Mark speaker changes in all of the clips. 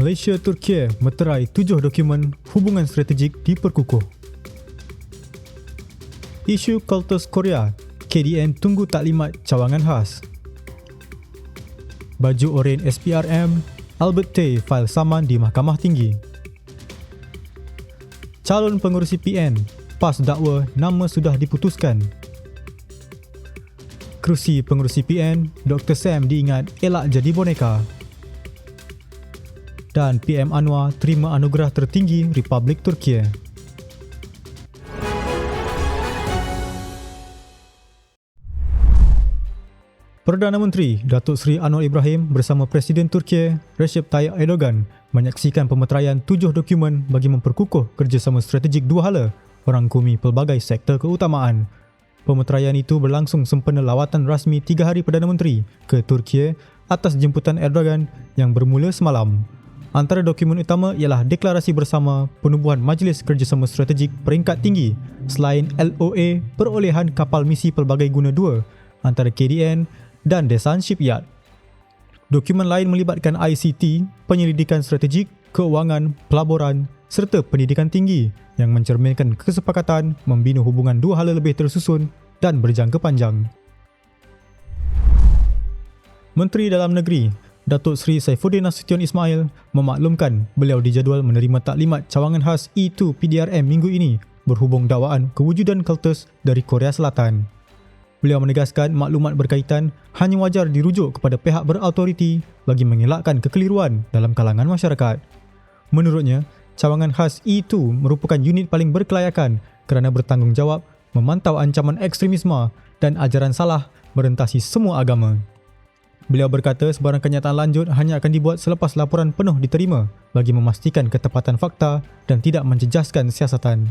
Speaker 1: Malaysia Turki meterai tujuh dokumen hubungan strategik diperkukuh. Isu Kultus Korea, KDN tunggu taklimat cawangan khas. Baju oren SPRM, Albert Tay fail saman di Mahkamah Tinggi. Calon pengurusi PN, PAS dakwa nama sudah diputuskan. Kerusi pengurusi PN, Dr. Sam diingat elak jadi boneka dan PM Anwar terima anugerah tertinggi Republik Turki. Perdana Menteri Datuk Seri Anwar Ibrahim bersama Presiden Turki Recep Tayyip Erdogan menyaksikan pemeteraian tujuh dokumen bagi memperkukuh kerjasama strategik dua hala merangkumi pelbagai sektor keutamaan. Pemeteraian itu berlangsung sempena lawatan rasmi tiga hari Perdana Menteri ke Turki atas jemputan Erdogan yang bermula semalam. Antara dokumen utama ialah deklarasi bersama penubuhan Majlis Kerjasama Strategik peringkat tinggi selain LOA perolehan kapal misi pelbagai guna dua antara KDN dan Desan Shipyard. Dokumen lain melibatkan ICT, penyelidikan strategik, keuangan, pelaburan serta pendidikan tinggi yang mencerminkan kesepakatan membina hubungan dua hala lebih tersusun dan berjangka panjang. Menteri Dalam Negeri Datuk Seri Saifuddin Nasution Ismail memaklumkan beliau dijadual menerima taklimat cawangan khas E2 PDRM minggu ini berhubung dakwaan kewujudan kultus dari Korea Selatan. Beliau menegaskan maklumat berkaitan hanya wajar dirujuk kepada pihak berautoriti bagi mengelakkan kekeliruan dalam kalangan masyarakat. Menurutnya, cawangan khas E2 merupakan unit paling berkelayakan kerana bertanggungjawab memantau ancaman ekstremisme dan ajaran salah merentasi semua agama. Beliau berkata sebarang kenyataan lanjut hanya akan dibuat selepas laporan penuh diterima bagi memastikan ketepatan fakta dan tidak menjejaskan siasatan.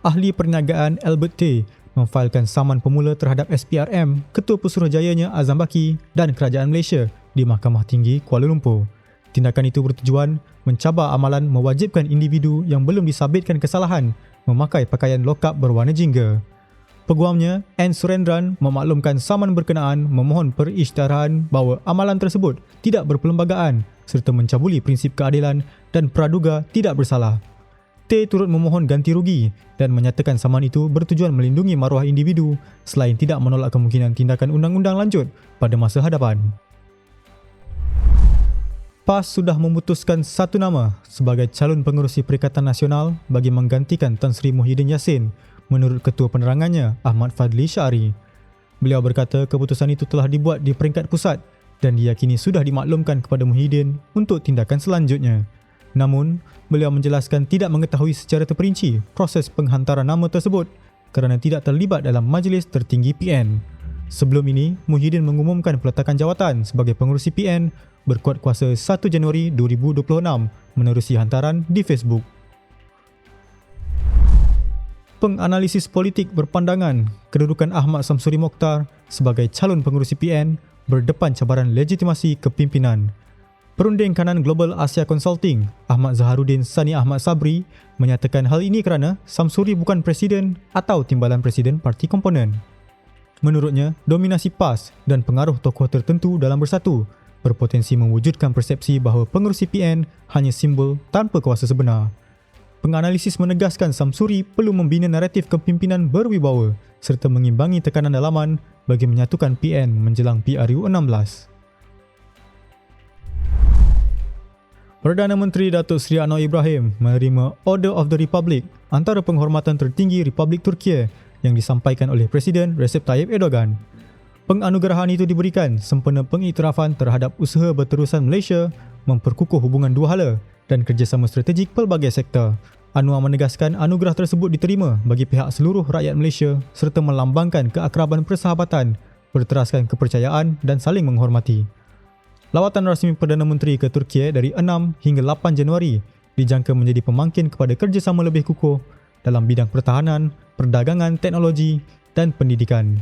Speaker 1: Ahli perniagaan Albert Tay memfailkan saman pemula terhadap SPRM, Ketua Pesuruhjayanya Azam Baki dan Kerajaan Malaysia di Mahkamah Tinggi Kuala Lumpur. Tindakan itu bertujuan mencabar amalan mewajibkan individu yang belum disabitkan kesalahan memakai pakaian lokap berwarna jingga. Peguamnya, N. Surendran memaklumkan saman berkenaan memohon perisytiharan bahawa amalan tersebut tidak berperlembagaan serta mencabuli prinsip keadilan dan praduga tidak bersalah. T turut memohon ganti rugi dan menyatakan saman itu bertujuan melindungi maruah individu selain tidak menolak kemungkinan tindakan undang-undang lanjut pada masa hadapan. PAS sudah memutuskan satu nama sebagai calon pengurusi Perikatan Nasional bagi menggantikan Tan Sri Muhyiddin Yassin menurut Ketua Penerangannya Ahmad Fadli Syari. Beliau berkata keputusan itu telah dibuat di peringkat pusat dan diyakini sudah dimaklumkan kepada Muhyiddin untuk tindakan selanjutnya. Namun, beliau menjelaskan tidak mengetahui secara terperinci proses penghantaran nama tersebut kerana tidak terlibat dalam majlis tertinggi PN. Sebelum ini, Muhyiddin mengumumkan peletakan jawatan sebagai pengurusi PN berkuat kuasa 1 Januari 2026 menerusi hantaran di Facebook penganalisis politik berpandangan kedudukan Ahmad Samsuri Mokhtar sebagai calon pengurusi PN berdepan cabaran legitimasi kepimpinan. Perunding kanan Global Asia Consulting, Ahmad Zaharuddin Sani Ahmad Sabri, menyatakan hal ini kerana Samsuri bukan presiden atau timbalan presiden parti komponen. Menurutnya, dominasi PAS dan pengaruh tokoh tertentu dalam bersatu berpotensi mewujudkan persepsi bahawa pengurusi PN hanya simbol tanpa kuasa sebenar penganalisis menegaskan Samsuri perlu membina naratif kepimpinan berwibawa serta mengimbangi tekanan dalaman bagi menyatukan PN menjelang PRU 16. Perdana Menteri Datuk Seri Anwar Ibrahim menerima Order of the Republic antara penghormatan tertinggi Republik Turki yang disampaikan oleh Presiden Recep Tayyip Erdogan. Penganugerahan itu diberikan sempena pengiktirafan terhadap usaha berterusan Malaysia memperkukuh hubungan dua hala dan kerjasama strategik pelbagai sektor. Anwar menegaskan anugerah tersebut diterima bagi pihak seluruh rakyat Malaysia serta melambangkan keakraban persahabatan, berteraskan kepercayaan dan saling menghormati. Lawatan rasmi Perdana Menteri ke Turki dari 6 hingga 8 Januari dijangka menjadi pemangkin kepada kerjasama lebih kukuh dalam bidang pertahanan, perdagangan teknologi dan pendidikan.